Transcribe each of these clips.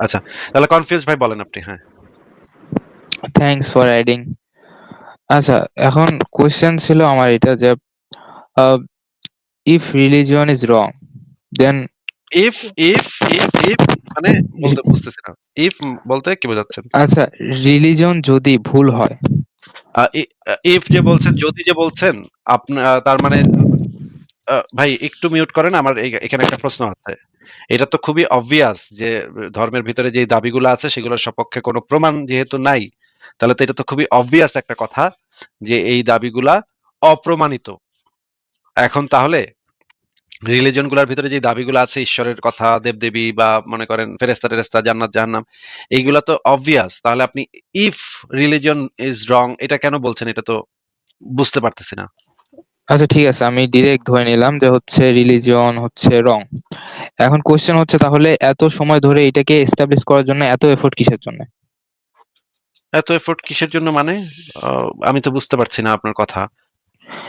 আচ্ছা তাহলে কনফিউজ ভাই বলেন আপনি হ্যাঁ। থ্যাঙ্কস ফর অ্যাডিং আচ্ছা এখন কোয়েশ্চেন ছিল আমার এটা যে if religion is wrong then if if if if মানে বলতে বুঝতেছি না। ইফ বলতে কি বোঝাচ্ছেন? আচ্ছা রিলিজন যদি ভুল হয় ইফ যে বলছেন যদি যে বলছেন আপনার তার মানে ভাই, একটু মিউট করেন, আমার এখানে একটা প্রশ্ন আছে। এটা তো খুবই অবভিয়াস যে, ধর্মের ভিতরে যে দাবিগুলো আছে সেগুলোর সপক্ষে কোনো প্রমাণ যেহেতু নাই, তাহলে তো এটা তো খুবই অবভিয়াস একটা কথা যে, এই দাবিগুলা অপ্রমাণিত। এখন তাহলে রিলিজনগুলার ভিতরে যে দাবিগুলো আছে, ঈশ্বরের কথা, দেবদেবী বা মনে করেন ফেরেস্তা টেরেস্তা জান্নাত, জাহান্নাম, এইগুলা তো অবভিয়াস তাহলে আপনি ইফ রিলিজন ইজ রং এটা কেন বলছেন? এটা তো বুঝতে পারতেছি না। আচ্ছা ঠিক আছে আমি ডিরেক্ট ধরে নিলাম যে হচ্ছে রিলিজিয়ন হচ্ছে রং এখন কোশ্চেন হচ্ছে তাহলে এত সময় ধরে এটাকে এস্টাবলিশ করার জন্য এত এফোর্ট কিসের জন্য? এত এফোর্ট কিসের জন্য মানে? আহ, আমি তো বুঝতে পারছি না আপনার কথা।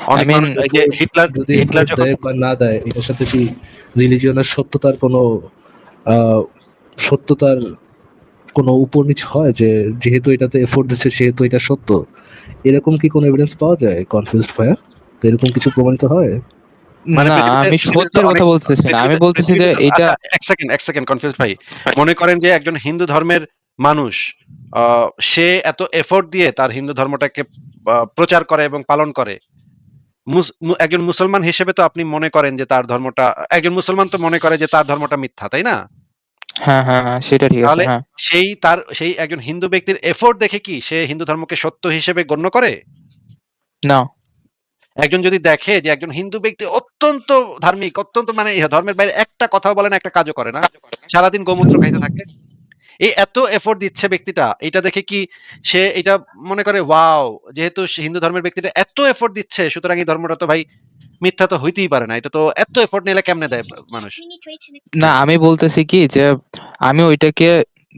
অনেক যে হিটলার যদি হিটলার যখন দেয় বা না দেয় এটার সাথে কি রিলিজিয়নের সত্যতার কোনো আহ, সত্যতার কোনো উপর নিচ হয় যে যেহেতু এটাতে এফোর্ট দিচ্ছে সেহেতু এটা সত্য? এরকম কি কোনো এভিডেন্স পাওয়া যায়? কনফিউজড ফায়ার তো এরকম কিছু প্রমাণিত হয়? মানে আমি সত্যের কথা বলতেছি না। আমি বলতেছি যে এটা আচ্ছা, এক সেকেন্ড এক সেকেন্ড কনফিউজ ভাই। মনে করেন যে একজন হিন্দু ধর্মের মানুষ সে এত এফোর্ট দিয়ে তার হিন্দু ধর্মটাকে প্রচার করে এবং পালন করে। একজন মুসলমান হিসেবে তো আপনি মনে করেন যে তার ধর্মটা একজন মুসলমান তো মনে করে যে তার ধর্মটা মিথ্যা তাই না? হ্যাঁ হ্যাঁ হ্যাঁ সেটা ঠিক তাহলে- হ্যাঁ। সেই তার সেই একজন হিন্দু ব্যক্তির এফোর্ট দেখে কি সে হিন্দু ধর্মকে সত্য হিসেবে গণ্য করে? না। একজন যদি দেখে যে একজন হিন্দু ব্যক্তি অত্যন্ত ধার্মিক অত্যন্ত মানে ধর্মের বাইরে একটা কথাও বলে না একটা কাজও করে না সারাদিন গোমূত্র খাইতে থাকে। এই এত এফোর্ট দিচ্ছে ব্যক্তিটা এটা দেখে কি সে এটা মনে করে ওয়াও যেহেতু সে হিন্দু ধর্মের ব্যক্তিটা এত এফোর্ট দিচ্ছে সুতরাং এই ধর্মটা তো ভাই মিথ্যা তো হইতেই পারে না এটা তো এত এফোর্ট নিলে কেমনে দেয় মানুষ? না আমি বলতেছি কি যে আমি ওইটাকে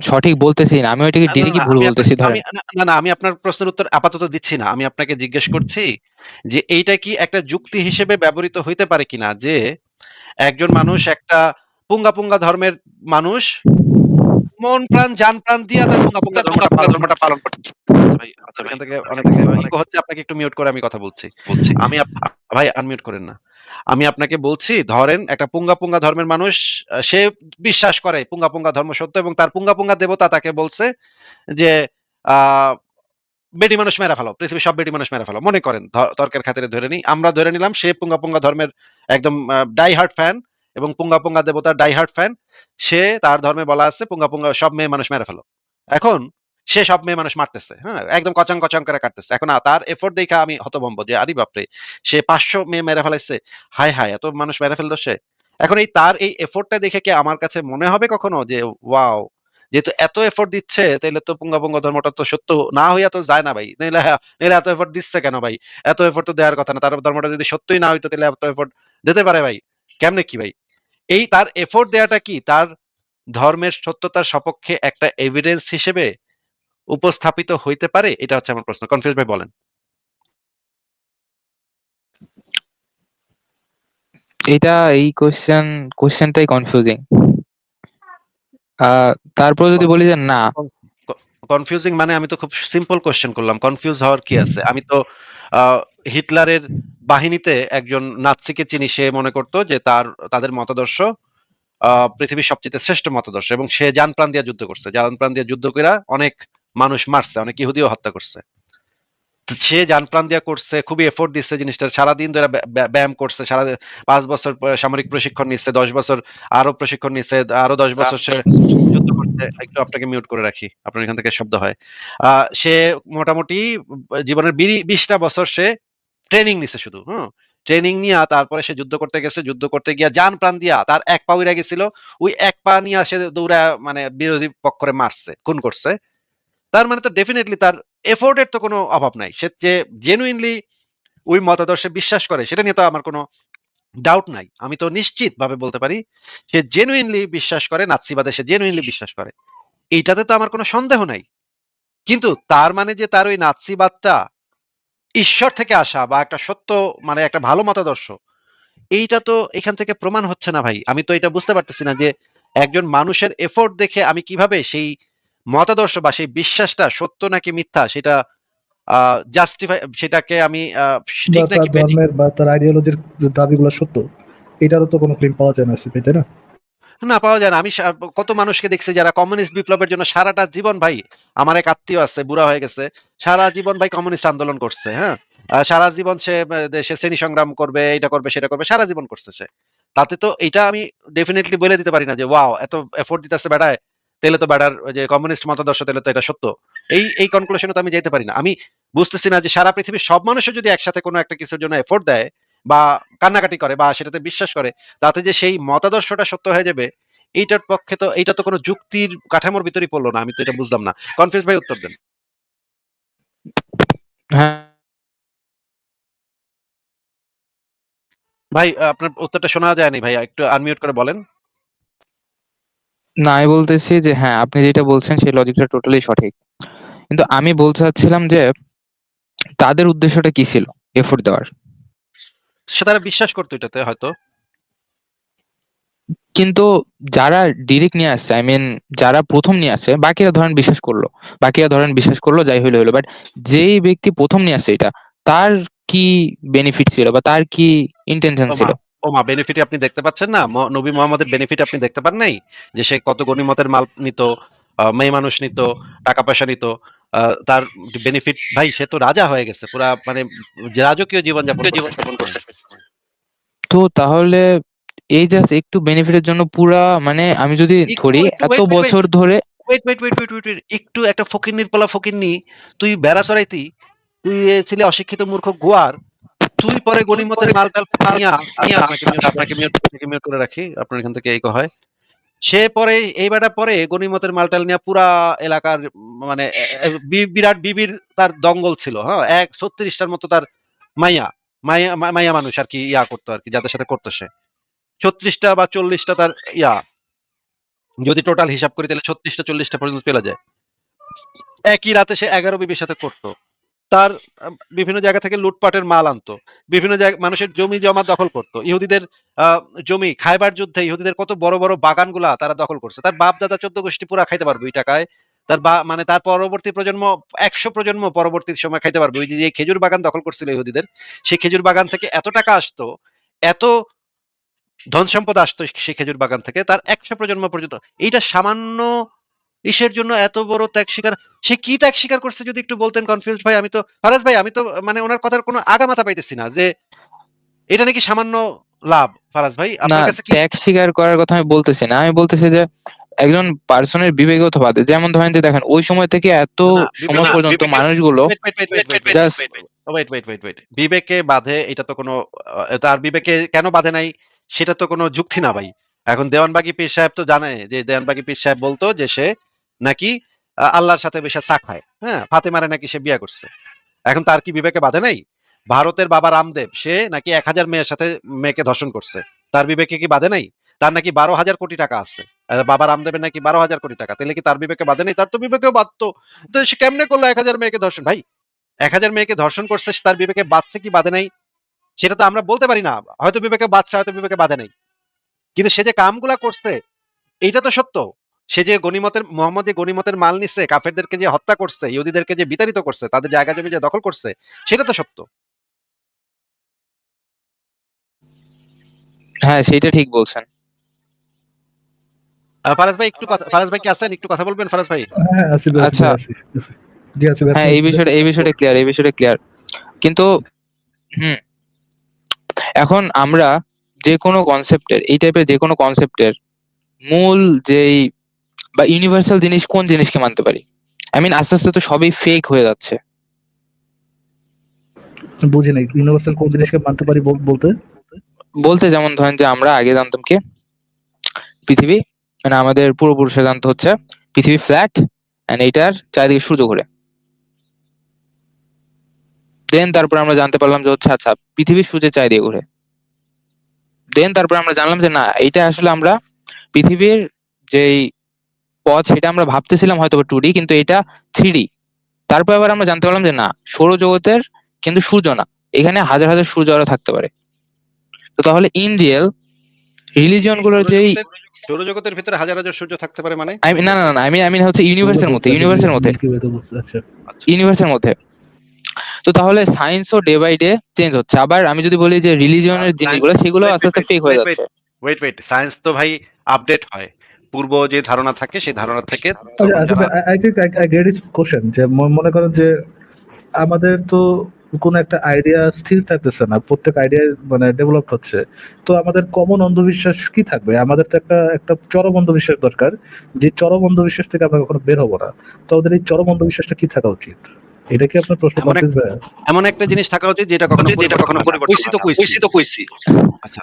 সঠিক বলতেছি না আমি ওইটাকে ডিরেক্টলি না, ভুল বলতেছি ধরেন। না, না না আমি আপনার প্রশ্নের উত্তর আপাতত দিচ্ছি না আমি আপনাকে জিজ্ঞেস করছি যে এইটা কি একটা যুক্তি হিসেবে ব্যবহৃত হইতে পারে কিনা? যে একজন মানুষ একটা পুঙ্গা পুঙ্গা ধর্মের মানুষ মন প্রাণ জান প্রাণ দিয়া তার পুঙ্গা পুঙ্গা ধর্মটা পালন- ধর্মটা পালন করছে। ভাই আপনার এখান থেকে অনেক হচ্ছে আপনাকে একটু মিউট করে আমি কথা বলছি। আমি আপ- ভাই আনমিউট করেন না। আমি আপনাকে বলছি, ধরেন একটা পুঙ্গা পুঙ্গা ধর্মের মানুষ সে বিশ্বাস করে পুঙ্গা পুঙ্গা ধর্ম সত্য এবং তার পুঙ্গা পুঙ্গা দেবতা তাকে বলছে যে বেটি মানুষ মেরা ফেলো, পৃথিবীর সব বেটি মানুষ মেরা ফেলো। মনে করেন তর্কের খাতিরে ধরে নিই, আমরা ধরে নিলাম সে পুঙ্গা পুঙ্গা ধর্মের একদম ডাই হার্ট ফ্যান এবং পুঙ্গা পুঙ্গা দেবতার ডাই হার্ট ফ্যান সে তার ধর্মে বলা আছে পুঙ্গা পুঙ্গা সব মেয়ে মানুষ মেরে ফেলো। এখন সে সব মেয়ে মানুষ মারতেছে হ্যাঁ? একদম কচাং কচাং করে কাটতেছে। এখন তার এফোর্ট দেখা আমি হতভম্ব যে, আদি বাপরে, সে পাঁচশো মেয়ে মেরে ফেলাইছে। হায় হায়, এত মানুষ মেরে ফেলতো সে। এখন এই তার এই এফোর্টটা দেখে কি আমার কাছে মনে হবে কখনো যে, ওয়াও, যেহেতু এত এফোর্ট দিচ্ছে তাহলে তো পুঙ্গা পুঙ্গা ধর্মটা তো সত্য না হইয়া তো যায় না ভাই। নাহলে এত এফোর্ট দিচ্ছে কেন ভাই? এত এফোর্ট তো দেওয়ার কথা না। তার ধর্মটা যদি সত্যই না হইতো তাহলে এত এফোর্ট দিতে পারে ভাই। কেমনে কি ভাই? এই তার এফোর্ট দেওয়াটা কি? তার ধর্মের সত্যতার সপক্ষে একটা এভিডেন্স হিসেবে উপস্থাপিত হইতে পারে? এটা হচ্ছে আমার প্রশ্ন। কনফিউজ ভাই বলেন। এটা এই কোশ্চেন কোশ্চেনটাই কনফিউজিং তারপর যদি বলি যে না। কনফিউজিং মানে আমি তো খুব সিম্পল কোশ্চেন করলাম। কনফিউজ হওয়ার কি আছে? আমি তো আহ, হিটলারের বাহিনীতে একজন নাৎসিকে চিনি সে মনে করতো যে তার তাদের মতাদর্শ আহ, পৃথিবীর সবচেয়ে শ্রেষ্ঠ মতাদর্শ এবং সে জান প্রাণ দিয়ে যুদ্ধ করছে। জান প্রাণ দিয়ে যুদ্ধ করে অনেক মানুষ মারছে, অনেক ইহুদিও হত্যা করছে। সে যান প্রাণ দিয়া করছে, খুবই এফোর্ট দিচ্ছে জিনিসটা। সারাদিন ধরে ব্য- ব্য- ব্যায়াম করছে, সারা পাঁচ বছর সামরিক প্রশিক্ষণ নিচ্ছে, দশ বছর আরও প্রশিক্ষণ নিচ্ছে আরও দশ বছর সে যুদ্ধ করছে। একটু আপনাকে মিউট করে রাখি, আপনার এখান থেকে শব্দ হয়। সে মোটামুটি জীবনের বিশটা বছর সে ট্রেনিং নিছে শুধু, হুম? ট্রেনিং নিয়ে তারপরে সে যুদ্ধ করতে গেছে, যুদ্ধ করতে গিয়া যান প্রাণ দিয়া তার এক পা উইরা গেছিল, ওই এক পা নিয়ে সে দৌড়া মানে বিরোধী পক্ষরে মারছে, খুন করছে। তার মানে তো ডেফিনেটলি তার এফোর্টের তো কোনো অভাব নাই। সে যে জেনুইনলি ওই মতাদর্শে বিশ্বাস করে, সেটা নিয়ে তো আমার কোনো ডাউট নাই। আমি তো নিশ্চিত ভাবে বলতে পারি, সে জেনুইনলি বিশ্বাস করে, নাৎসিবাদে সে জেনুইনলি বিশ্বাস করে। এইটাতে তো আমার কোনো সন্দেহ নাই। কিন্তু তার মানে যে তার ওই নাৎসিবাদটা ঈশ্বর থেকে আসা বা একটা সত্য মানে একটা ভালো মতাদর্শ, এইটা তো এখান থেকে প্রমাণ হচ্ছে না ভাই। আমি তো এটা বুঝতে পারতেছি না যে একজন মানুষের এফোর্ট দেখে আমি কীভাবে সেই মতাদর্শ বা সেই বিশ্বাসটা সত্য নাকি মিথ্যা সেটা জাস্টিফাই সেটাকে আমি ঠিক নাকি ধর্মের বা তার আইডিওলজির দাবিগুলো সত্য এটারও তো কোনো ক্লেম পাওয়া যায় না সিপি তাই না? না পাওয়া যায় না। আমি কত মানুষকে দেখছি যারা কমিউনিস্ট বিপ্লবের জন্য সারাটা জীবন ভাই আমার এক আত্মীয় আছে বুড়া হয়ে গেছে সারা জীবন ভাই কমিউনিস্ট আন্দোলন করছে হ্যাঁ? সারা জীবন সে দেশে শ্রেণি সংগ্রাম করবে এটা করবে সেটা করবে সারা জীবন করছে সে। তাতে তো এটা আমি ডেফিনেটলি বলে দিতে পারি না যে ওয়াও এত এফোর্ট দিতেছে বেড়ায় তাহলে তো ওই যে কমিউনিস্ট মতাদর্শ তাহলে তো এটা সত্য। এই এই কনক্লুশনে তো আমি যেতে পারি না। আমি বুঝতেছি না যে সারা পৃথিবীর সব মানুষও যদি একসাথে কোনো একটা কিছুর জন্য এফোর্ট দেয় বা কান্নাকাটি করে বা সেটাতে বিশ্বাস করে তাতে যে সেই মতাদর্শটা সত্য হয়ে যাবে এইটার পক্ষে তো এইটা তো কোনো যুক্তির কাঠামোর ভিতরেই পড়ল না। আমি তো এটা বুঝলাম না। কনফিউজ ভাই উত্তর দেন। হ্যাঁ। ভাই আপনার উত্তরটা শোনা যায়নি ভাই। একটু আনমিউট করে বলেন। না আমি বলতেছি যে হ্যাঁ আপনি যেটা বলছেন সেই লজিকটা টোটালি সঠিক। কিন্তু আমি বলতে চাচ্ছিলাম যে তাদের উদ্দেশ্যটা কি ছিল এফোর্ট দেওয়ার? সে তারা বিশ্বাস করতো এটাতে হয়তো। কিন্তু যারা ডিরেক্ট নিয়ে আসছে আই মিন যারা প্রথম নিয়ে আসছে বাকিরা ধরেন বিশ্বাস করল। বাকিরা ধরেন বিশ্বাস করল যাই হইল হইল। বাট যেই ব্যক্তি প্রথম নিয়ে আসছে এটা তার কি বেনিফিট ছিল বা তার কি ইন্টেনশন ছিল? ও মা বেনিফিট আপনি দেখতে পাচ্ছেন না? ম- নবী মোহাম্মদের বেনিফিট আপনি দেখতে পান নাই? যে সে কত গণিমতের মাল নিত আহ, মেয়ে মানুষ নিত টাকা পয়সা নিত আহ, তার বেনিফিট ভাই সে তো রাজা হয়ে গেছে পুরা মানে রাজকীয় জীবন যাপন করছে তো তাহলে এই জাস্ট একটু বেনিফিটের জন্য পুরা মানে আমি যদি একটু- ধরি এত. বছর ধরে wait wait wait wait wait একটু একটা ফকিন্নির পোলা ফকিন্নি তুই বেড়া চড়াইতি তুই ছিলে অশিক্ষিত মূর্খ গোয়ার তুই পরে আপনাকে mute করে রাখি। আপনার এখান থেকে এই হয়। সে পরে এই বেটা পরে গণিমতের মালটাল নিয়ে পুরা এলাকার মানে বিরাট বিবির তার দঙ্গল ছিল হ্যাঁ? এক ছত্রিশটার মতো তার মাইয়া মাইয়া মাইয়া মানুষ আর কি ইয়া করতো আর কি যাদের সাথে করতো সে। ছত্রিশটা বা চল্লিশটা তার ইয়া। যদি টোটাল হিসাব করি তাহলে ছত্রিশটা চল্লিশটা পর্যন্ত চলে যায়। একই রাতে সে এগারো বিবির সাথে করতো। তার বিভিন্ন জায়গা থেকে লুটপাটের মাল আনতো। বিভিন্ন জায়গা, মানুষের জমি জমা দখল করতো। ইহুদিদের জমি, খাইবার যুদ্ধে ইহুদিদের কত বড় বড় বাগানগুলা তারা দখল করছে। তার বাপ দাদা চোদ্দ গোষ্ঠী পুরা খাইতে পারবে ওই টাকায়। তার বা মানে তার পরবর্তী প্রজন্ম, একশো প্রজন্ম পরবর্তী সময় খাইতে পারবে। ওই যে খেজুর বাগান দখল করছিল ইহুদিদের, সেই খেজুর বাগান থেকে এত টাকা আসতো, এত ধন সম্পদ আসতো সেই খেজুর বাগান থেকে, তার একশো প্রজন্ম পর্যন্ত। এইটা সামান্য ইসের জন্য এত বড় ত্যাগ স্বীকার সে কি ত্যাগ স্বীকার করছে যদি একটু বলতেন কনফিউজ ভাই? আমি তো ফারাজ ভাই আমি তো মানে ওনার কথার কোনো আগা মাথা পাইতেছি না যে এটা নাকি সামান্য লাভ ফারাজ ভাই? আপনার কাছে কি ত্যাগ স্বীকার করার কথা আমি বলতেছি না। আমি বলতেছি যে একজন পার্সনের বিবেকগত বাদে যেমন ধরেন যে দেখেন ওই সময় থেকে এত সময় পর্যন্ত মানুষগুলো. বিবেকে বাধে এটা তো কোনো তার বিবেকে কেন বাধে নাই সেটা তো কোনো যুক্তি না ভাই। এখন দেওয়ানবাগি পীর সাহেব তো জানে যে দেওয়ানবাগি পীর সাহেব বলতো যে সে নাকি আল্লাহর সাথে বেশি চা খায়? হ্যাঁ ফাতেমারে নাকি সে বিয়ে করছে। এখন তার কি বিবেকে বাধে নাই? ভারতের বাবা রামদেব, সে নাকি এক হাজার মেয়ের সাথে মেয়েকে ধর্ষণ করছে। তার বিবেকে কি বাধে নাই? তার নাকি বারো হাজার কোটি টাকা আছে। বাবা রামদেবের নাকি বারো হাজার কোটি টাকা। তাহলে কি তার বিবেকে বাধে নাই? তার তো বিবেকেও বাধতো তো সে কেমনে করল এক হাজার মেয়েকে ধর্ষণ? ভাই, এক হাজার মেয়েকে ধর্ষণ করছে তার বিবেকে বাঁচছে কি বাধে নাই? সেটা তো আমরা বলতে পারি না। হয়তো বিবেকে বাঁচছে হয়তো বিবেকে বাধে নাই। কিন্তু সে যে কামগুলা করছে, এইটা তো সত্য। সে যে গনিমতের মোহাম্মদ যে গনিমতের মাল নিচ্ছে কাফেরদেরকে যে হত্যা করছে ইহুদিদেরকে যে বিতাড়িত করছে তাদের জায়গা জমি যে দখল করছে সেটা তো সত্য। হ্যাঁ সেইটা ঠিক বলছেন। ফারাজ ভাই একটু কথা ফারাজ ভাই কি আছেন? একটু কথা বলবেন ফারাজ ভাই? হ্যাঁ আচ্ছা। হ্যাঁ এই বিষয়টা এই বিষয়টা ক্লিয়ার এই বিষয়টা ক্লিয়ার কিন্তু হুম এখন আমরা যে কোনো কনসেপ্টের এই টাইপের যে কোনো কনসেপ্টের মূল যেই বা ইউনিভার্সাল জিনিস কোন জিনিসকে মানতে পারি? আই মিন আস্তে আস্তে তো সবই ফেক হয়ে যাচ্ছে। বুঝি নাই ইউনিভার্সাল কোন জিনিসকে মানতে পারি বলতে? বলতে যেমন ধরেন যে আমরা আগে জানতাম কি? পৃথিবী মানে আমাদের পূর্বপুরুষরা জানতো হচ্ছে পৃথিবী ফ্ল্যাট এন্ড এইটার চারিদিকে সূর্য ঘুরে। দেন তারপর আমরা জানতে পারলাম যে হচ্ছে আচ্ছা পৃথিবী সূর্যের চারিদিকে ঘুরে। দেন তারপর আমরা জানলাম যে না এইটা আসলে আমরা পৃথিবীর যেই পথ সেটা আমরা ভাবতেছিলাম হয়তো টু ডি কিন্তু এটা থ্রি ডি তারপর আবার আমরা জানতে পারলাম যে না সৌরজগতের কিন্তু সূর্য না এখানে হাজার হাজার সূর্য আরও থাকতে পারে। তো তাহলে ইন রিয়েল রিলিজিয়নগুলোর যেই সৌরজগতের ভিতরে হাজার হাজার সূর্য থাকতে পারে মানে? Mean- না না না আই আই মিন হচ্ছে ইউনিভার্সের মধ্যে ইউনিভার্সের মধ্যে। Milky Way তে বসে আছে। ইউনিভার্সের মধ্যে। তো তাহলে সায়েন্স ও ডে বাই ডে চেঞ্জ হচ্ছে। আবার আমি যদি বলি যে রিলিজিয়নের জিনিসগুলো সেগুলো আস্তে আস্তে ফেক হয়ে. যাচ্ছে। ওয়েট ওয়েট সায়েন্স তো ভাই আপডেট হয়। পূর্ব যে ধারণা থাকে সেই ধারণা থেকে আচ্ছা তখন যারা- I think I get his question যে মনে করেন যে আমাদের তো কোনো একটা আইডিয়া স্থির থাকতেছে না প্রত্যেক আইডিয়া মানে ডেভেলপ হচ্ছে। তো আমাদের কমন অন্ধবিশ্বাস কি থাকবে? আমাদের তো একটা একটা চরম অন্ধবিশ্বাস দরকার যে চরম অন্ধবিশ্বাস থেকে আমরা কখনো বের হব না। তো আমাদের এই চরম অন্ধবিশ্বাসটা কি থাকা উচিত? এটা কি আপনার প্রশ্ন এমন একটা জিনিস থাকা উচিত যেটা কখনো যেটা কখনো পরিবর্তন তো কইছি। তো কইছি। আচ্ছা।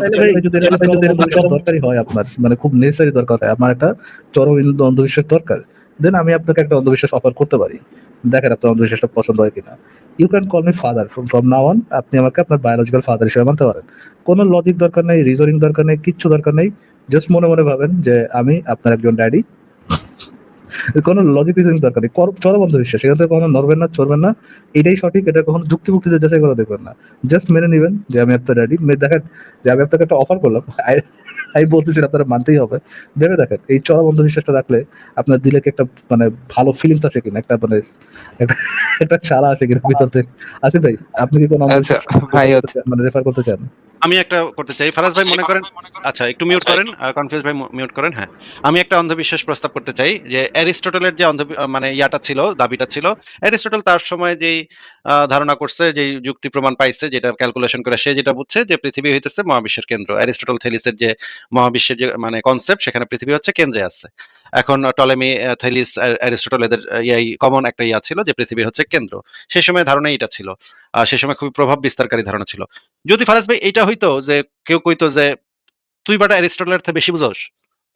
ভাই যদি হয় আপনার মানে খুব নেসেসারি দরকার হয় আমার একটা চরম অন্ধবিশ্বাস দরকার দেন আমি আপনাকে একটা অন্ধবিশ্বাস অফার করতে পারি। দেখেন আপনার অন্ধবিশ্বাসটা পছন্দ হয় কিনা। You can call me father from now on আপনি আমাকে আপনার বায়োলজিক্যাল ফাদার হিসেবে মানতে পারেন। কোনো লজিক দরকার নেই রিজনিং দরকার নেই কিচ্ছু দরকার নেই। জাস্ট মনে মনে ভাবেন যে আমি আপনার একজন ড্যাডি কোনো লজিক রিজনিং দরকার নেই। চরম অন্ধবিশ্বাস সেখান থেকে কখনো নড়বেন না চড়বেন না। এটাই সঠিক এটা কখনো যুক্তি মুক্তিতে যাচাই করে দেখবেন না। জাস্ট মেনে নেবেন যে আমি আপনার ড্যাডি দেখেন যে আমি আপনাকে একটা অফার করলাম আমি বলতেছি আপনারা মানতেই হবে। ভেবে দেখেন এই চরম অন্ধবিশ্বাসটা রাখলে আপনার দিলে কি একটা মানে ভালো ফিলিংস আসে কিনা? একটা মানে একটা সারা আসে কিনা ভিতর থেকে? আসে ভাই আপনি কি কোনো আচ্ছা? মানে রেফার করতে চান? আমি একটা করতে চাই। ফারাজ ভাই মনে করেন আচ্ছা একটু মিউট করেন। কনফিউজ ভাই মিউট করেন হ্যাঁ। আমি একটা অন্ধবিশ্বাস প্রস্তাব করতে চাই যে অ্যারিস্টটলের যে অন্ধ মানে ইয়াটা ছিল, দাবিটা ছিল, অ্যারিস্টটল তার সময় যেই ধারণা করছে, যেই যুক্তি প্রমাণ পাইছে, যেটা ক্যালকুলেশন করে, সে যেটা বুঝছে যে পৃথিবী হইতেছে মহাবিশ্বের কেন্দ্র। অ্যারিস্টটল থেলিসের যে মহাবিশ্বের যে মানে কনসেপ্ট সেখানে পৃথিবী হচ্ছে কেন্দ্রে আছে। এখন টলেমি থেলিস অ্যারিস্টটল এদের ইয়াই কমন একটা ইয়া ছিল যে পৃথিবী হচ্ছে কেন্দ্র। সেই সময় ধারণা এটা ছিল। আর সেই সময় খুবই প্রভাব বিস্তারকারী ধারণা ছিল। যদি ফারাজ ভাই এটা হইতো যে, কেউ কইতো যে, তুই বাটা অ্যারিস্টটলের থেকে বেশি বুঝোস?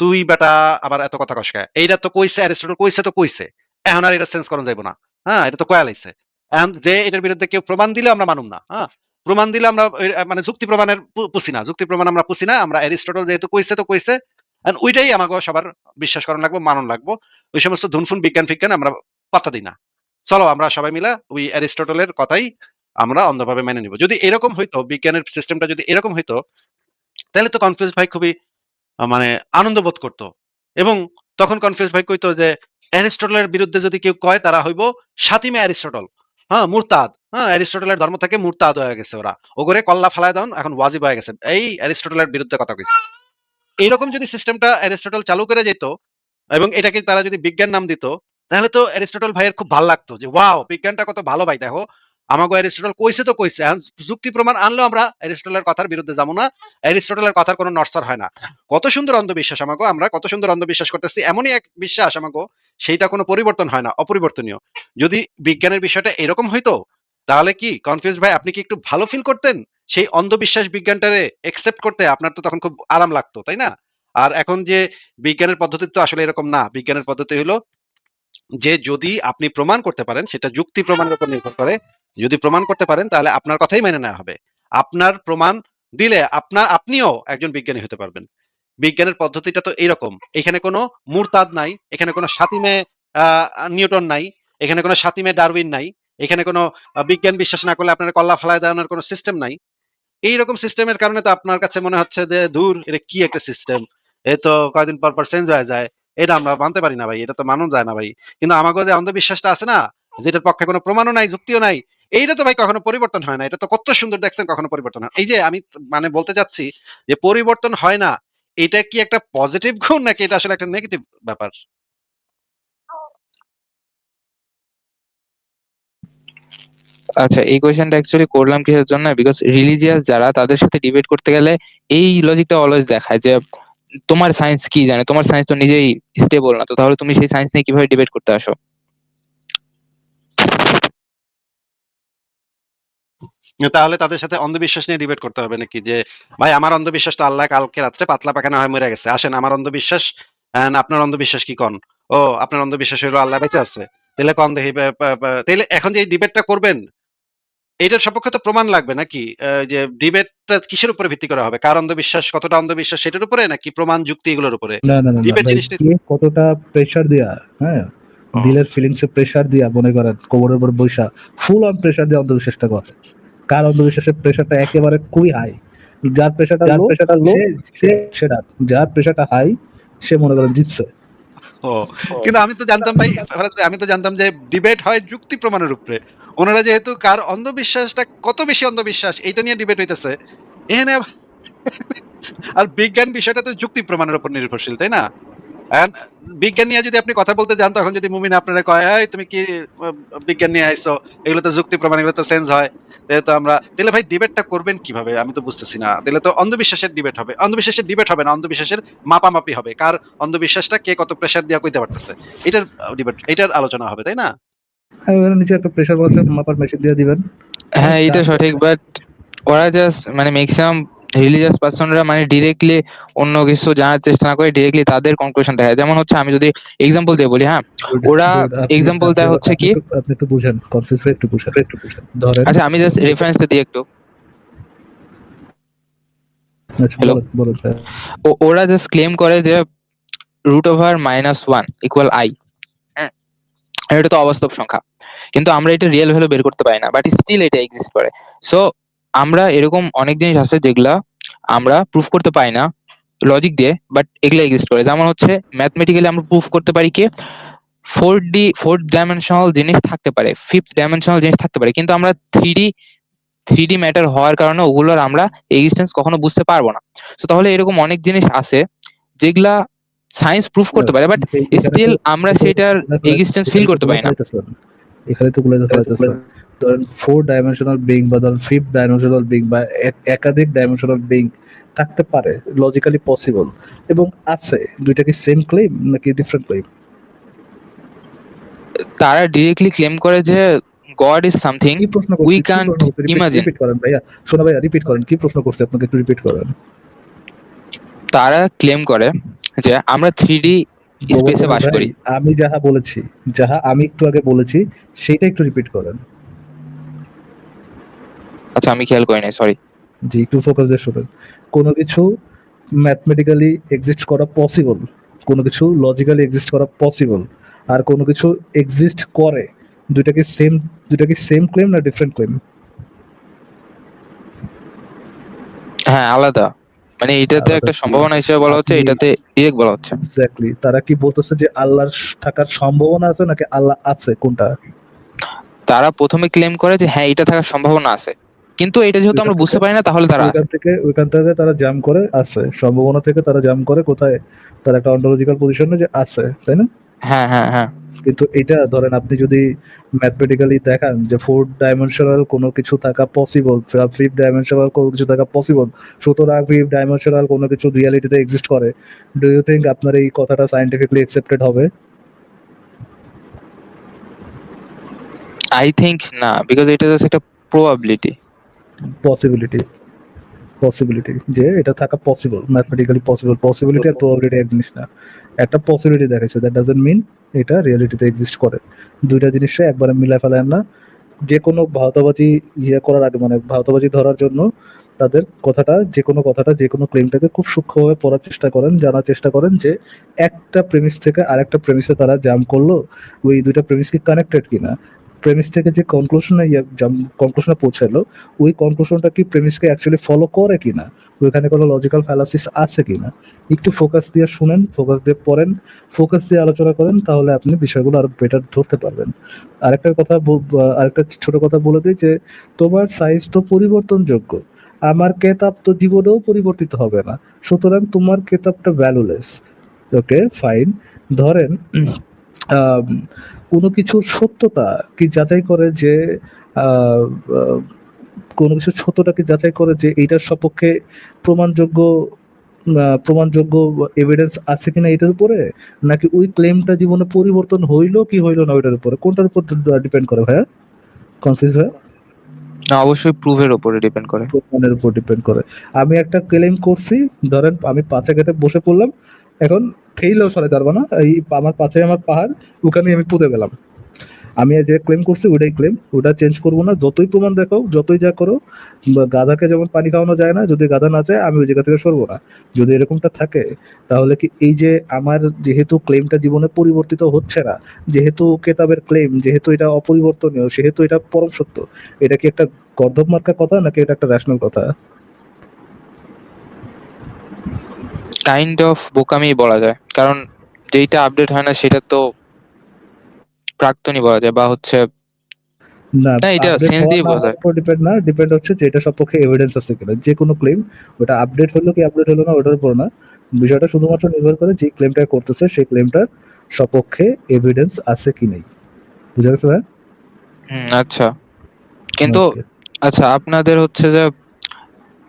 তুই বেটা আবার এত কথা কসকা এইটা তো কইছে, অ্যারিস্টটল কইছে তো কইছে। এখন আর এটা সেন্স করা যাইব না। হ্যাঁ এটা তো কয়া লাইছে। এখন যে এটার বিরুদ্ধে কেউ প্রমাণ দিলে আমরা মানুম না। হ্যাঁ প্রমাণ দিলে আমরা মানে যুক্তি প্রমাণের পুষি না। যুক্তি প্রমাণ আমরা পুষি না, আমরা অ্যারিস্টটল যেহেতু কইছে তো কইছে। and ওইটাই আমাকে সবার বিশ্বাস করানো লাগবে, মানন লাগবো। ওই সমস্ত ধুনফুন বিজ্ঞান ফিজ্ঞান আমরা পাত্তা দিই না। চলো আমরা সবাই মিলে ওই অ্যারিস্টটলের কথাই আমরা অন্ধভাবে মেনে নিব। যদি এরকম হইতো, বিজ্ঞানের সিস্টেমটা যদি এরকম হইতো, তাহলে তো কনফিউজ ভাই খুবই মানে আনন্দ বোধ করতো। এবং তখন কনফিউজ ভাই কইতো যে, অ্যারিস্টটলের বিরুদ্ধে যদি কেউ কয়, তারা হইব সাতিমে অ্যারিস্টটল। হ্যাঁ মুরতাদ। হ্যাঁ অ্যারিস্টটলের ধর্ম থেকে মুরতাদ হয়ে গেছে ওরা। ওগরে কল্লা ফালায় দাও এখন ওয়াজিব হয়ে গেছে। এই অ্যারিস্টটলের বিরুদ্ধে কথা কইছে। এইরকম যদি সিস্টেমটা অ্যারিস্টটল চালু করে যেত, এবং এটাকে তারা যদি বিজ্ঞান নাম দিত, তাহলে তো অ্যারিস্টটল ভাইয়ের খুব ভালো লাগতো যে, ওয়াও, বিজ্ঞানটা কত ভালো ভাই, দেখো। আমাকে অ্যারিস্টটল কইছে তো কইছে। যুক্তি প্রমাণ আনলেও আমরা অ্যারিস্টটলের কথার বিরুদ্ধে যাব না। অ্যারিস্টটলের কথার কোনো নড়সর হয় না। কত সুন্দর অন্ধবিশ্বাস আমাকে, আমরা কত সুন্দর অন্ধবিশ্বাস করতেছি। এমনই এক বিশ্বাস আমাকে, সেইটা কোনো পরিবর্তন হয় না, অপরিবর্তনীয়। যদি বিজ্ঞানের বিষয়টা এরকম হইতো, তাহলে কি কনফিউজ ভাই, আপনি কি একটু ভালো ফিল করতেন? সেই অন্ধবিশ্বাস বিজ্ঞানটারে একসেপ্ট করতে আপনার তো তখন খুব আরাম লাগতো, তাই না? আর এখন যে বিজ্ঞানের পদ্ধতি তো আসলে এরকম না। বিজ্ঞানের পদ্ধতি হলো যে যদি আপনি প্রমাণ করতে পারেন, সেটা যুক্তি প্রমাণের উপর নির্ভর করে, যদি প্রমাণ করতে পারেন, তাহলে আপনার কথাই মেনে নেওয়া হবে। আপনার প্রমাণ দিলে আপনার, আপনিও একজন বিজ্ঞানী হতে পারবেন। বিজ্ঞানের পদ্ধতিটা তো এইরকম এখানে কোনো মুরতাদ নাই, এখানে কোনো সাতিমে নিউটন নাই, এখানে কোনো সাতিমে ডারউইন নাই, এখানে কোনো বিজ্ঞান বিশ্বাস না করলে আপনার কল্লা ফালায় দেওয়ানোর কোনো সিস্টেম নাই। এইরকম সিস্টেমের কারণে তো আপনার কাছে মনে হচ্ছে যে দূর এটা কি একটা সিস্টেম? এ তো কয়দিন পর পর চেঞ্জ হয়ে যায়। এটা আমরা মানতে পারি না ভাই, এটা তো মানো যায় না ভাই। কিন্তু আমাকে যে অন্ধবিশ্বাসটা আছে না, যেটার পক্ষে কোনো প্রমাণও নাই, যুক্তিও নাই, এইটা তো ভাই কখনো পরিবর্তন হয় না, এটা তো কত সুন্দর দেখছেন কখনো পরিবর্তন হয় এই যে আমি মানে বলতে চাচ্ছি যে পরিবর্তন হয় না, এটা কি একটা পজিটিভ গুণ নাকি এটা আসলে একটা নেগেটিভ ব্যাপার? আচ্ছা এই কোয়েশ্চেনটা অ্যাকচুয়ালি করলাম কিসের জন্য? বিকজ রিলিজিয়াস যারা, তাদের সাথে ডিবেট করতে গেলে এই লজিকটা অলওয়েজ দেখায় যে তোমার সায়েন্স কি জানে? তোমার সায়েন্স তো নিজেই স্টেবল না, তো তাহলে তুমি সেই সায়েন্স নিয়ে কীভাবে ডিবেট করতে আসো? তাহলে তাদের সাথে অন্ধবিশ্বাস নিয়ে ডিবেট করতে হবে নাকি? যে, ভাই, আমার অন্ধবিশ্বাস তো আল্লাহ কালকে রাত্রে পাতলা পাখানা হয়ে মরে গেছে। আসেন, আমার অন্ধবিশ্বাস আপনার অন্ধবিশ্বাস কি কন? ও, আপনার অন্ধবিশ্বাস হলো আল্লাহ বেঁচে আছে। তাহলে কন দেখি তাহলে এখন যে ডিবেটটা করবেন এটার সপক্ষে তো প্রমাণ লাগবে নাকি? যে ডিবেটটা কিসের উপরে ভিত্তি করা হবে? কার অন্ধবিশ্বাস? কতটা অন্ধবিশ্বাস? সেটার উপরে নাকি প্রমাণ যুক্তি এগুলোর উপরে ভাই, জিনিসটা- কতটা প্রেসার দিয়া হ্যাঁ? দিলের ফিলিংস এ প্রেসার দিয়া মনে করেন কোমরের উপর বৈশা ফুল অন প্রেসার দিয়ে অন্ধবিশ্বাসটা করে। কার অন্ধবিশ্বাসের প্রেসারটা একেবারে খুবই হাই যার প্রেশারটা লো প্রেশারটা লো সে সেটা যার প্রেশারটা হাই সে মনে করেন জিতছে। ও। কিন্তু আমি তো জানতাম ভাই আমি তো জানতাম যে ডিবেট হয় যুক্তি প্রমাণের উপরে। ওনারা যেহেতু কার অন্ধবিশ্বাসটা কত বেশি অন্ধবিশ্বাস এইটা নিয়ে ডিবেট হইতেছে। এখানে আর বিজ্ঞান বিষয়টা তো যুক্তি প্রমাণের উপর নির্ভরশীল তাই না? বিজ্ঞান নিয়ে যদি আপনি কথা বলতে যান তখন যদি মুমিন আপনারা কয় এই তুমি কি বিজ্ঞান নিয়ে আইছো এগুলো তো যুক্তি প্রমাণ এগুলো তো সেন্স হয়। তো আমরা তাহলে ভাই ডিবেটটা করবেন কীভাবে? আমি তো বুঝতেছি না। তাহলে তো অন্ধবিশ্বাসের ডিবেট হবে। অন্ধবিশ্বাসের ডিবেট হবে না অন্ধবিশ্বাসের মাপামাপি হবে। কার অন্ধবিশ্বাসটা কে কত প্রেসার দিয়া কইতে পারতেছে? এটার ডিবেট এটার আলোচনা হবে তাই না? নিচে একটা প্রেশার বক্সের মাপার মেশিন দিয়ে দিবেন। হ্যাঁ এটা সঠিক বাট ওরা জাস্ট মানে ম্যাক্সিমাম রিলিজিয়াস পার্সনরা মানে ডিরেক্টলি অন্য কিছু জানার চেষ্টা না করে ডিরেক্টলি তাদের কনক্লুশন দেখায়। যেমন হচ্ছে আমি যদি এক্সাম্পল দিয়ে বলি হ্যাঁ? ওরা example দেয় হচ্ছে কি? আপনি একটু বুঝেন কনফিউজ হয়ে একটু বুঝেন। একটু বুঝেন। ধরেন আচ্ছা আমি জাস্ট রেফারেন্সটা দিই একটু। আচ্ছা বলেন স্যার। ওরা জাস্ট ক্লেম করে যে root over minus one equal I হ্যাঁ? এটা তো অবাস্তব সংখ্যা। কিন্তু আমরা এটা রিয়েল ভ্যালু বের করতে পারি না বাট স্টিল এটা এক্সিস্ট করে। সো আমরা এরকম অনেক জিনিস আছে যেগুলা আমরা প্রুফ করতে পারি না লজিক দিয়ে বাট এগুলো এক্সিস্ট করে যেমন হচ্ছে ম্যাথমেটিক্যালি আমরা প্রুফ করতে পারি কি ফোর ডি ফোর্থ ডাইমেনশনাল জিনিস থাকতে পারে ফিফথ ডাইমেনশনাল জিনিস থাকতে পারে কিন্তু আমরা three D three D matter হওয়ার কারণে ওগুলোর আমরা এক্সিস্টেন্স কখনো বুঝতে পারব না তো তাহলে এরকম অনেক জিনিস আছে যেগুলা সায়েন্স প্রুফ করতে পারে বাট স্টিল আমরা সেটার এক্সিস্টেন্স ফিল করতে পারি না। এখানে তো গুলাই ফেলাইতেছেন ধরেন ফোর ডাইমেনশনাল বিং বা ধরেন ফিফথ ডাইমেনশনাল বিং বা একাধিক ডাইমেনশনাল বিং থাকতে পারে লজিক্যালি পসিবল এবং আছে দুইটা কি সেম ক্লেম নাকি ডিফারেন্ট ক্লেম তারা ডিরেক্টলি ক্লেম করে যে গড ইজ সামথিং কি প্রশ্ন We can't রিপিট করেন ভাইয়া। শোনা ভাইয়া রিপিট করেন। কি প্রশ্ন করছে? আপনাকে একটু রিপিট করেন। তারা ক্লেম করে যে আমরা থ্রি ডি স্পেসে বাস করি। আমি যাহা বলেছি যাহা আমি একটু আগে বলেছি সেটা একটু রিপিট করেন। আচ্ছা আমি খেয়াল করি নাই সরি যে একটু ফোকাস দিয়ে শুনেন। কোনো কিছু ম্যাথমেটিক্যালি এক্সিস্ট করা পসিবল কোনো কিছু লজিক্যালি এক্সিস্ট করা পসিবল আর কোনো কিছু এক্সিস্ট করে দুইটা কি সেম দুইটা কি সেম ক্লেম না ডিফারেন্ট ক্লেম হ্যাঁ আলাদা। মানে এটাতে একটা সম্ভাবনা হিসেবে বলা হচ্ছে এটাতে ডিরেক্ট বলা হচ্ছে। এক্স্যাক্টলি তারা কি বলতেছে যে আল্লাহর থাকার সম্ভাবনা আছে নাকি আল্লাহ আছে কোনটা? তারা প্রথমে ক্লেম করে যে হ্যাঁ এটা থাকার সম্ভাবনা আছে। কিন্তু এটা যেহেতু আমরা বুঝতে পারি না তাহলে তারা ওইখান থেকে ওইখান থেকে তারা জাম করে আছে। সম্ভাবনা থেকে তারা জাম করে কোথায়? তার একটা অন্টোলজিক্যাল পজিশনে যে আছে তাই না? হ্যাঁ হ্যাঁ হ্যাঁ। কিন্তু এটা ধরেন আপনি যদি ম্যাথমেটিক্যালি দেখান যে ফোর্থ ডাইমেনশনাল কোনো কিছু থাকা পসিবল ফিফথ ডাইমেনশনাল কোনো কিছু থাকা পসিবল সুতরাং ফিফথ ডাইমেনশনাল কোনো কিছু রিয়ালিটিতে এক্সিস্ট করে ডু ইউ থিঙ্ক আপনার এই কথাটা সাইন্টিফিকলি অ্যাকসেপ্টেড হবে? আই থিংক না বিকজ এটা জাস্ট একটা প্রবাবিলিটি পসিবিলিটি পসিবিলিটি যে এটা থাকা পসিবল ম্যাথমেটিক্যালি পসিবল পসিবিলিটি আর প্রবাবিলিটি এক জিনিস না। একটা পসিবিলিটি দেখাচ্ছে দ্যাট ডাজন্ট মিন এটা রিয়ালিটিতে এক্সিস্ট করে। দুইটা জিনিসে একবারে মিলাই ফেলেন না। যে কোনো ভাওতাবাজি ইয়ে করার আগে মানে ভাওতাবাজি ধরার জন্য তাদের কথাটা যে কোনো কথাটা যে কোনো ক্লেমটাকে খুব সূক্ষ্মভাবে পড়ার চেষ্টা করেন, জানার চেষ্টা করেন যে একটা প্রেমিস থেকে আরেকটা প্রেমিসে তারা জাম করল, ওই দুইটা প্রেমিস কি কানেক্টেড কিনা? প্রেমিস থেকে যে কনক্লুশনে কনক্লুশনে পৌঁছালো, ওই কনক্লুশনটা কি প্রেমিসকে অ্যাকচুয়ালি ফলো করে কিনা? ওইখানে কোনো লজিক্যাল ফ্যালাসিস আছে কিনা? একটু ফোকাস দিয়ে শুনেন ফোকাস দিয়ে পড়েন ফোকাস দিয়ে আলোচনা করেন, তাহলে আপনি বিষয়গুলো আরও বেটার ধরতে পারবেন। আরেকটা কথা আরেকটা ছোট কথা বলে দিই যে, তোমার সাইজ তো পরিবর্তনযোগ্য, আমার কেতাব তো জীবনেও পরিবর্তিত হবে না, সুতরাং তোমার কেতাবটা ভ্যালুলেস ওকে ফাইন ধরেন কোনো কিছুর সত্যতা কি যাচাই করে যে কোনো কিছুর সত্যতা কি যাচাই করে যে এইটার সপক্ষে প্রমাণযোগ্য প্রমাণযোগ্য এভিডেন্স আছে কিনা এটার উপরে? নাকি ওই ক্লেমটা জীবনে পরিবর্তন হইল কি হইল না ওইটার উপরে? কোনটার উপর ডিপেন্ড করে ভাইয়া? কনফিউজ ভাইয়া? না অবশ্যই প্রুফের উপরে ডিপেন্ড করে। প্রমাণের উপর ডিপেন্ড করে। আমি একটা ক্লেম করছি ধরেন আমি পাঁচে বসে পড়লাম এখন ফেইলেও সরে যাব না। এই আমার পাশে আমার পাহাড় ওখানে আমি পুঁতে গেলাম। আমি যে ক্লেম করছি, ওটাই ক্লেম ওটা চেঞ্জ করব না। যতই প্রমাণ দেখো যতই যা করো গাধাকে যেমন পানি খাওয়ানো যায় না, যদি গাধা না চায়, আমি ওই জায়গা থেকে সরবো না। যদি এরকমটা থাকে, তাহলে কি এই যে আমার যেহেতু ক্লেমটা জীবনে পরিবর্তিত হচ্ছে না, যেহেতু কেতাবের ক্লেম যেহেতু এটা অপরিবর্তনীয়, সেহেতু এটা পরম সত্য, এটা কি একটা গর্ধব মার্কা কথা, নাকি এটা একটা রেশনাল কথা? কাইন্ড অফ বোকামি বলা যায়। কারণ যেইটা আপডেট হয় না সেটা তো প্রাক্তনই বলা যায় বা হচ্ছে না এটা হওয়া দিয়ে বোঝা যায়। ডিপেন্ড না ডিপেন্ড হচ্ছে যে এটা সপক্ষে এভিডেন্স আছে কিনা। যে কোনো ক্লেম ওটা আপডেট হলো কি আপডেট হলো না ওটার উপর না। বিষয়টা শুধুমাত্র নির্ভর করে যে ক্লেমটা করতেছে সেই ক্লেমটার সপক্ষে এভিডেন্স আছে কি নেই। বুঝা গেছে ভাই? আচ্ছা। কিন্তু আচ্ছা আপনাদের হচ্ছে যে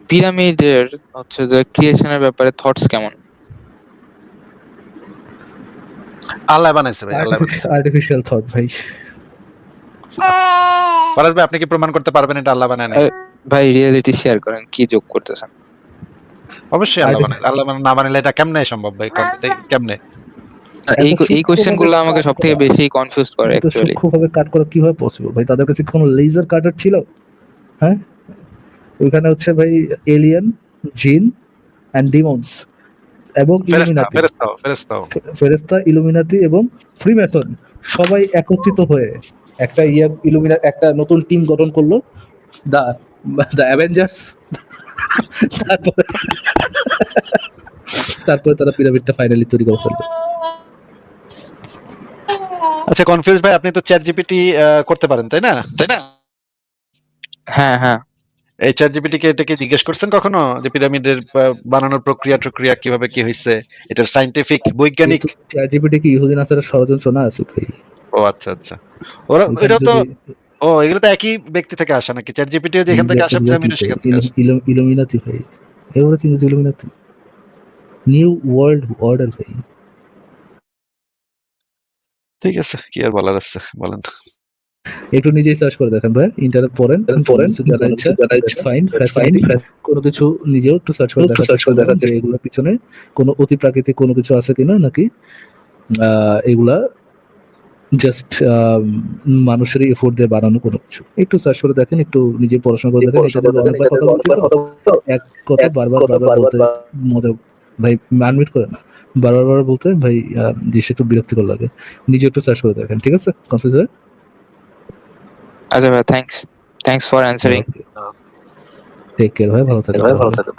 পিরামিডের হচ্ছে যে ক্রিয়েশনের ব্যাপারে থটস কেমন? আল্লাহ বানাইছে ভাই আল্লাহ বানাইছে। আর্টিফিশিয়াল থট ভাই। ফরাজ ভাই আপনি কি প্রমাণ করতে পারবেন এটা আল্লাহ বানায় নাই? ভাই রিয়েলিটি শেয়ার করেন কি যোগ করতেছেন? অবশ্যই আল্লাহ বানায় আল্লাহ বানায়- না বানাইলে এটা কেমনে সম্ভব ভাই? কেমনে? এই এই কোশ্চেনগুলো আমাকে কাট সব থেকে বেশি কনফিউজ করে অ্যাকচুয়ালি সূক্ষ্মভাবে কাট করা কীভাবে পসিবল ভাই তাদের কাছে কোনো লেজার কাটার ছিল? হ্যাঁ? ওইখানে হচ্ছে ভাই এলিয়ান জিন অ্যান্ড ডিমন্স এবং ফেরেশতা ইলুমিনাতি। ফেরেশতা ফেরেশতা ফেরেস্তা ইলুমিনাতি এবং ফ্রিমেসন সবাই একত্রিত হয়ে একটা ইয়া ইলুমিনা একটা নতুন টিম গঠন করল। দা দা অ্যাভেঞ্জার্স তারপরে তারপরে তারা পিরামিডটা ফাইনালি তৈরি করে ফেলল। আচ্ছা কনফিউজ ভাই আপনি তো চ্যাট জিপিটি করতে পারেন তাই না? তাই না? হ্যাঁ হ্যাঁ। এই চ্যাট জিপিটি কে এটাকে জিজ্ঞেস করছেন কখনো? যে পিরামিডের বানানোর প্রক্রিয়া প্রক্রিয়া কীভাবে কি হয়েছে এটার সাইন্টিফিক বৈজ্ঞানিক? চ্যাট জিপিটি কি ইহুদিন আসারের ষড়যন্ত্র না আছে ভাই? ও আচ্ছা আচ্ছা। ওরা এটা তো ও এগুলো তো একই ব্যক্তি থেকে আসে নাকি? চ্যাট জিপিটিও যেখান থেকে আসে পিরামিডও সেখান থেকে আসে। ইলু- ইলু- ইলুমিনাতি ভাই। Everything is Illuminati. New world order ভাই। ঠিক আছে কি আর বলার আছে বলেন। একটু নিজেই সার্চ করে দেখেন ভাই ইন্টারনেট পড়েন পড়েন জানা ইচ্ছা ফাইন ফাইন কোনো কিছু নিজেও একটু সার্চ করে সার্চ করে দেখা যে এগুলোর পিছনে কোনো অতি প্রাকৃতিক কোনো কিছু আছে কিনা নাকি? এগুলা জাস্ট মানুষেরই এফোর্ট দিয়ে বানানো কোনো কিছু। একটু সার্চ করে দেখেন একটু নিজে পড়াশোনা করে দেখেন এটা অনেকবার কথা বলছি তো, এক কথা বারবার বারবার বলতে মজা ভাই আনমিট করে না। বারবার বারবার বলতে ভাই জিনিসটা একটু বিরক্তিকর লাগে। নিজে একটু সার্চ করে দেখেন ঠিক আছে? কনফিউজ হয়? আচ্ছা ভাই thanks thanks for answering take care ভাই ভালো থাকবেন